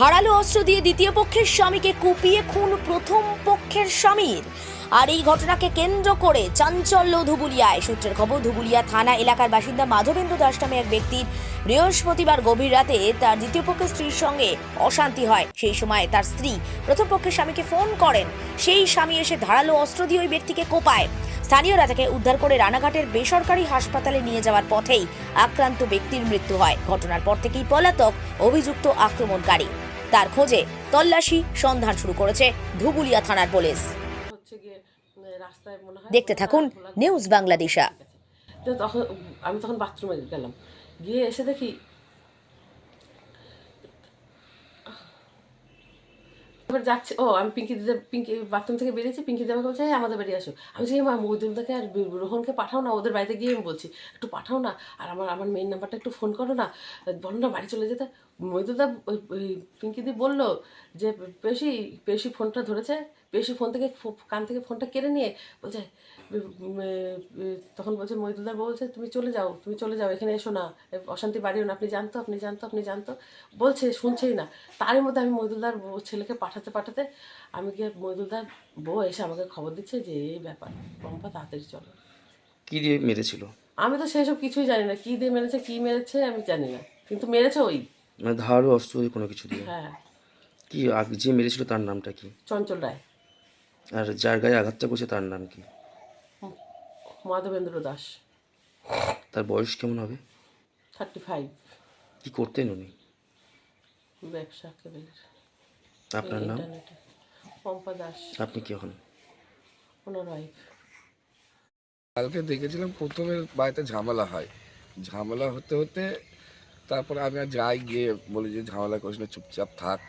ধারালো অস্ত্র দিয়ে দ্বিতীয় পক্ষের স্বামীকে কুপিয়ে খুন প্রথম পক্ষের স্বামীর। আর এই ঘটনাকে কেন্দ্র করে চাঞ্চল্য ধুবুলিয়ায়। সূত্রের খবর, ধুবুলিয়া থানা এলাকার বাসিন্দা মাধবেন্দ্র দাস নামে এক ব্যক্তির বৃহস্পতিবার গভীর রাতে তার দ্বিতীয় পক্ষের স্ত্রীর সঙ্গে অশান্তি হয়। সেই সময় তার স্ত্রী প্রথম পক্ষের স্বামীকে ফোন করেন। সেই স্বামী এসে ধারালো অস্ত্র দিয়ে ওই ব্যক্তিকে কোপায়। স্থানীয়রা তাকে উদ্ধার করে রানাঘাটের বেসরকারি হাসপাতালে নিয়ে যাওয়ার পথেই আক্রান্ত ব্যক্তির মৃত্যু হয়। ঘটনার পর থেকেই পলাতক অভিযুক্ত আক্রমণকারী। তার খোঁজে তল্লাশি সন্ধান শুরু করেছে ধুবুলিয়া থানার পুলিশ। দেখতে থাকুন নিউজ বাংলাদেশা। তো তখন আমি তখন বাথরুমে গেলাম। গিয়ে এসে দেখি এবার যাচ্ছে ও আমি পিঙ্কি দিদি পিঙ্কি বাথরুম থেকে বেরিয়েছি পিঙ্কি দিদি বলছে "এই, আমাদের বাড়ি আসো। আমি বলছি মা মহিদুলদাকে আর রোহনকে পাঠাও না ওদের বাড়িতে গিয়ে আমি বলছি একটু পাঠাও না আর আমার আমার মেন নাম্বারটা একটু ফোন করো না বলো না বাড়ি চলে যেতে। মহিদুলদা ওই ওই পিঙ্কি দি বলল যে পেশি পেশি ফোনটা ধরেছে পেশি ফোন থেকে কান থেকে ফোনটা কেড়ে নিয়ে বলছে তখন বলছে মহিদুলদার বলছে তুমি চলে যাও তুমি চলে যাও এখানে এসো না অশান্তি বাড়িও না আপনি জানতো আপনি জানতো আপনি জানতো। বলছে শুনছেই না। তারই মধ্যে আমি মহিদুলদার ছেলেকে ছেলেকে পাঠাতে পাঠাতে আমি গিয়ে মহিদুলদার বউ এসে আমাকে খবর দিচ্ছে যে এই ব্যাপার। পম্পা তাড়াতাড়ি চলো। কি দিয়ে মেরেছিল? আমি তো সেই সব কিছুই জানি না। কী দিয়ে মেরেছে কী মেরেছে আমি জানি না। কিন্তু মেরেছে ওই। মানে ধারালো অস্ত্র দিয়ে কোনো কিছু দিয়ে? হ্যাঁ। কি আগ- যে মেরেছিল তার নামটা কি? চঞ্চল রায়। আর যার গায়ে আঘাতটা করছে তার নাম কি? মাধবেন্দ্র দাস। তার বয়স কেমন হবে? Thirty five. কি করতেন উনি? ব্যবসা কেবলের আপনার নাম? পম্পা দাস। আপনি কি হন? ওনার ওয়াইফ কালকে দেখেছিলাম প্রথমে বাড়িতে ঝামেলা হয়। ঝামেলা হতে হতে তারপরে আমি আর যাই গিয়ে বলি যে ঝামেলা করিস না চুপচাপ থাক।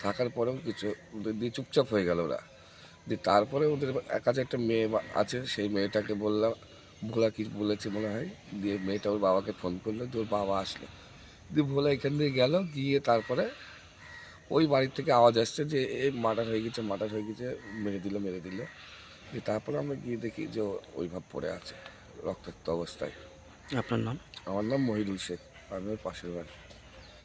থাকার পরেও কিছু ওদের দিয়ে চুপচাপ হয়ে গেল ওরা। দিয়ে তারপরে ওদের কাছে একটা মেয়ে আছে সেই মেয়েটাকে বললাম ভোলা কি বলেছে মনে হয়? দিয়ে মেয়েটা ওর বাবাকে ফোন করল দিয়ে ওর বাবা আসলো। দিয়ে ভোলা এখান দিয়ে গেল গিয়ে তারপরে ওই বাড়ির থেকে আওয়াজ আসছে যে এই মার্ডার হয়ে গেছে মার্ডার হয়ে গেছে মেরে দিল মেরে দিল। যে তারপরে আমরা গিয়ে দেখি যে ওই ওইভাবে পড়ে আছে রক্তাক্ত অবস্থায়। আপনার নাম? আমার নাম মহিদুল শেখ আমি ওর পাশের বাড়ি।